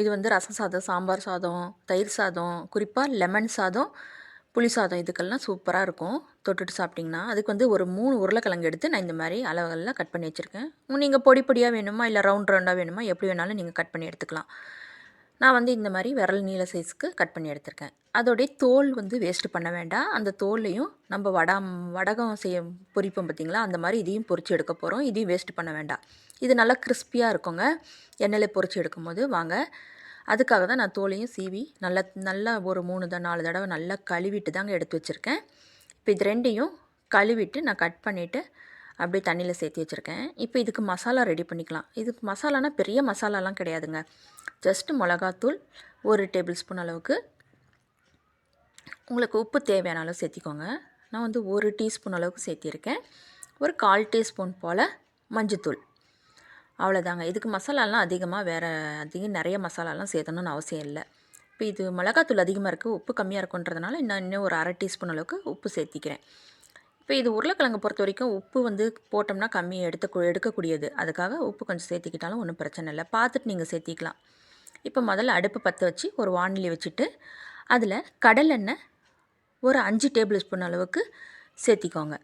இது வந்து ரசம் சாதம் சாம்பார் சாதம் தயிர் சாதம் குறிப்பாக லெமன் சாதம் புளி சாதம் இதுக்கெல்லாம் சூப்பராக இருக்கும். தொட்டுட்டு சாப்பிட்டிங்கன்னா அதுக்கு வந்து ஒரு மூணு உருளைக்கிழங்கு எடுத்து நான் இந்த மாதிரி அளவுகளில் கட் பண்ணி வச்சுருக்கேன். நீங்கள் பொடி பொடியாக வேணுமா இல்லை ரவுண்ட் ரவுண்டாக வேணுமா எப்படி வேணாலும் நீங்கள் கட் பண்ணி எடுத்துக்கலாம். நான் வந்து இந்த மாதிரி விரல் நீல சைஸ்க்கு கட் பண்ணி எடுத்திருக்கேன். அதோடைய தோல் வந்து வேஸ்ட் பண்ண வேண்டாம். அந்த தோல்லையும் நம்ம வடம் வடகம் செய்ய பொரிப்போம் பார்த்திங்களா அந்த மாதிரி இதையும் பொரித்து எடுக்க போகிறோம் இதையும் வேஸ்ட் பண்ண வேண்டாம். இது நல்லா கிறிஸ்பியாக இருக்குங்க. எண்ணெயில் பொரிச்சு எடுக்கும்போது வாங்க. அதுக்காக தான் நான் தோலையும் சீவி நல்லா நல்லா ஒரு மூணு த நாலு தடவை நல்லா கழுவிட்டு தாங்க எடுத்து வச்சுருக்கேன். இப்போ இது ரெண்டையும் கழுவிட்டு நான் கட் பண்ணிவிட்டு அப்படியே தண்ணியில் சேர்த்து வச்சுருக்கேன். இப்போ இதுக்கு மசாலா ரெடி பண்ணிக்கலாம். இதுக்கு மசாலானா பெரிய மசாலாலாம் கிடையாதுங்க. ஜஸ்ட்டு மிளகாத்தூள் ஒரு டேபிள் ஸ்பூன் அளவுக்கு. உங்களுக்கு உப்பு தேவையான அளவு சேர்த்திக்கோங்க. நான் வந்து ஒரு டீஸ்பூன் அளவுக்கு சேர்த்திருக்கேன். ஒரு கால் டீஸ்பூன் போல் மஞ்சத்தூள். அவ்வளோதாங்க. இதுக்கு மசாலாலாம் அதிகமாக வேறு அதிகம் நிறைய மசாலாலாம் சேர்த்தணும்னு அவசியம் இல்லை. இப்போ இது மிளகாத்தூள் அதிகமாக இருக்குது உப்பு கம்மியாக இருக்குன்றதுனால இன்னும் இன்னும் ஒரு அரை டீஸ்பூன் அளவுக்கு உப்பு சேர்த்திக்கிறேன். இப்போ இது உருளைக்கிழங்கு பொறுத்த வரைக்கும் உப்பு வந்து போட்டோம்னா கம்மியாக எடுத்து எடுக்கக்கூடியது. அதுக்காக உப்பு கொஞ்சம் சேர்த்திக்கிட்டாலும் ஒன்றும் பிரச்சனை இல்லை. பார்த்துட்டு நீங்கள் சேர்த்திக்கலாம். இப்போ முதல்ல அடுப்பு பற்ற வச்சு ஒரு வானிலை வச்சுட்டு அதில் கடலெண்ணெய் ஒரு அஞ்சு டேபிள் ஸ்பூன் அளவுக்கு சேர்த்திக்கோங்க.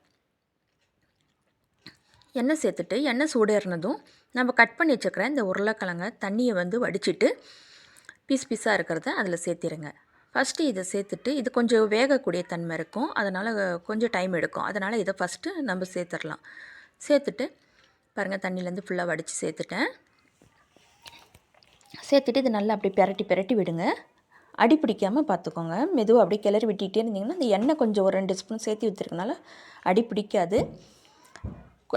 எண்ணெய் சேர்த்துட்டு எண்ணெய் சூடேறினதும் நம்ம கட் பண்ணி வச்சுக்கிற இந்த உருளைக்கிழங்க தண்ணியை வந்து வடிச்சிட்டு பீஸ் பீஸாக இருக்கிறத அதில் சேர்த்திருங்க. ஃபஸ்ட்டு இதை சேர்த்துட்டு இது கொஞ்சம் வேகக்கூடிய தன்மை இருக்கும். அதனால் கொஞ்சம் டைம் எடுக்கும். அதனால் இதை ஃபஸ்ட்டு நம்ம சேர்த்துடலாம் சேர்த்துட்டு பாருங்கள் தண்ணியிலேருந்து ஃபுல்லாக வடித்து சேர்த்துட்டேன். சேர்த்துட்டு இது நல்லா அப்படி பெரட்டி பெரட்டி விடுங்க. அடி பிடிக்காமல் பார்த்துக்கோங்க. மெதுவாக அப்படியே கிளறி விட்டுகிட்டே இருந்தீங்கன்னா அந்த எண்ணெய் கொஞ்சம் ஒரு ரெண்டு ஸ்பூன் சேர்த்து ஊற்றுறதுனால அடி பிடிக்காது.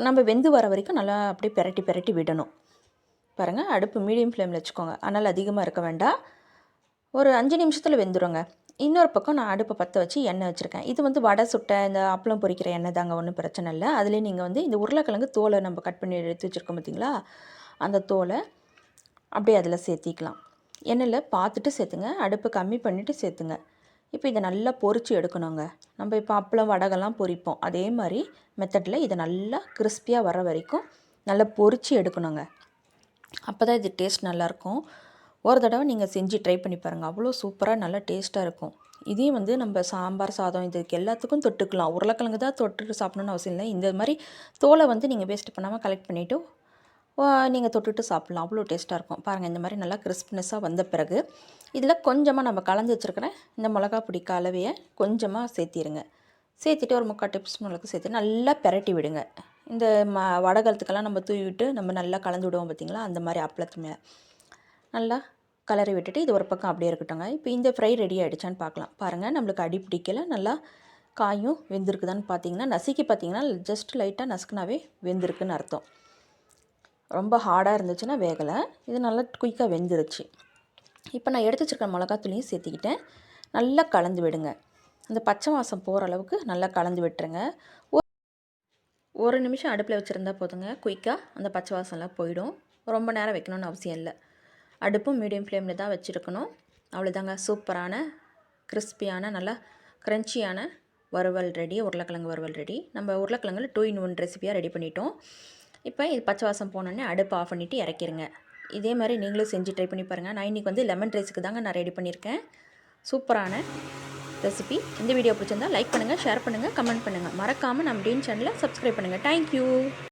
நம்ம வெந்து வர வரைக்கும் நல்லா அப்படியே பெரட்டி பெரட்டி விடணும். பாருங்கள் அடுப்பு மீடியம் ஃப்ளேமில் வச்சுக்கோங்க. ஆனால் அதிகமாக இருக்க வேண்டாம் ஒரு அஞ்சு நிமிஷத்தில் வெந்துடுங்க இன்னொரு பக்கம் நான் அடுப்பை பற்ற வச்சு எண்ணெய் வச்சுருக்கேன். இது வந்து வடை சுட்டை இந்த அப்பளம் பொரிக்கிற எண்ணெய் தாங்க ஒன்றும் பிரச்சனை இல்லை. அதுலேயே நீங்கள் வந்து இந்த உருளைக்கிழங்கு தோலை நம்ம கட் பண்ணி எடுத்து வச்சுருக்கோம் பார்த்தீங்களா அந்த தோலை அப்படியே அதில் சேர்த்திக்கலாம். எண்ணெயில் பார்த்துட்டு சேர்த்துங்க. அடுப்பு கம்மி பண்ணிவிட்டு சேர்த்துங்க. இப்போ இதை நல்லா பொரித்து எடுக்கணுங்க. நம்ம இப்போ அப்பளம் வடகெல்லாம் பொரிப்போம் அதே மாதிரி மெத்தடில் இதை நல்லா கிறிஸ்பியாக வர வரைக்கும் நல்லா பொரித்து எடுக்கணுங்க. அப்போ தான் இது டேஸ்ட் நல்லாயிருக்கும். ஒரு தடவை நீங்கள் செஞ்சு ட்ரை பண்ணி பாருங்கள் அவ்வளோ சூப்பராக நல்லா டேஸ்ட்டாக இருக்கும். இதையும் வந்து நம்ம சாம்பார் சாதம் இதுக்கு எல்லாத்துக்கும் தொட்டுக்கலாம். உருளைக்கிழங்கு தான் தொட்டுட்டு சாப்பிடணுன்னு அவசியம் இல்லை. இந்த மாதிரி தோலை வந்து நீங்கள் வேஸ்ட் பண்ணாமல் கலெக்ட் பண்ணிவிட்டு நீங்கள் தொட்டுட்டு சாப்பிட்லாம். அவ்வளோ டேஸ்ட்டாக இருக்கும். பாருங்கள் இந்த மாதிரி நல்லா கிறிஸ்ப்னஸாக வந்த பிறகு இதில் கொஞ்சமாக நம்ம கலந்து வச்சுருக்கிறேன் இந்த மிளகா பொடி கலவையை கொஞ்சமாக சேர்த்திடுங்க சேர்த்துட்டு ஒரு முக்கால் டிப்ஸ் மிளகு சேர்த்து நல்லா பெரட்டி விடுங்க. இந்த ம வடகலத்துக்கெல்லாம் நம்ம தூவி விட்டு நம்ம நல்லா கலந்து விடுவோம் பார்த்திங்களா அந்த மாதிரி அப்பளத்து மேலே. நல்லா கலரை விட்டுட்டு இது ஒரு பக்கம் அப்படியே இருக்கட்டும்ங்க. இப்போ இந்த ஃப்ரை ரெடி ஆகிடுச்சான்னு பார்க்கலாம் பாருங்கள் நம்மளுக்கு அடி பிடிக்கல. நல்லா காயும் வெந்திருக்குதான்னு பார்த்தீங்கன்னா நசுக்கி பார்த்தீங்கன்னா ஜஸ்ட் லைட்டாக நசுக்குனாவே வெந்திருக்குன்னு அர்த்தம். ரொம்ப ஹார்டாக இருந்துச்சுன்னா வேகலை. இது நல்லா குயிக்காக வெந்துருச்சு. இப்போ நான் எடுத்து வச்சுருக்க மிளகாத்தூளையும் சேர்த்திக்கிட்டேன். நல்லா கலந்து விடுங்க. அந்த பச்சை வாசம் போகிற அளவுக்கு நல்லா கலந்து விட்டுருங்க. ஒரு நிமிஷம் அடுப்பில் வச்சுருந்தா போதுங்க. குயிக்காக அந்த பச்சை வாசம்லாம் போயிடும். ரொம்ப நேரம் வைக்கணும்னு அவசியம் இல்லை. அடுப்பும் மீடியம் ஃப்ளேமில் தான் வச்சுருக்கணும். அவ்வளோதாங்க சூப்பரான கிறிஸ்பியான நல்லா க்ரன்ச்சியான வறுவல் ரெடி உருளைக்கிழங்கு வறுவல் ரெடி நம்ம உருளைக்கிழங்குல டூ இன் ஒன் ரெசிபியாக ரெடி பண்ணிட்டோம். இப்போ இது பச்சை வாசம் போனோடனே அடுப்பு ஆஃப் பண்ணிவிட்டு இறக்கிருங்க. இதே மாதிரி நீங்களும் செஞ்சு ட்ரை பண்ணி பாருங்கள் நான் இன்றைக்கி வந்து லெமன் ரைஸுக்கு தாங்க நான் ரெடி பண்ணியிருக்கேன் சூப்பரான ரெசிபி இந்த வீடியோ பிடிச்சிருந்தால் லைக் பண்ணுங்கள் ஷேர் பண்ணுங்கள் கமெண்ட் பண்ணுங்கள் மறக்காமல் நம்ம டீன் சேனலை சப்ஸ்கிரைப் பண்ணுங்கள் தேங்க்யூ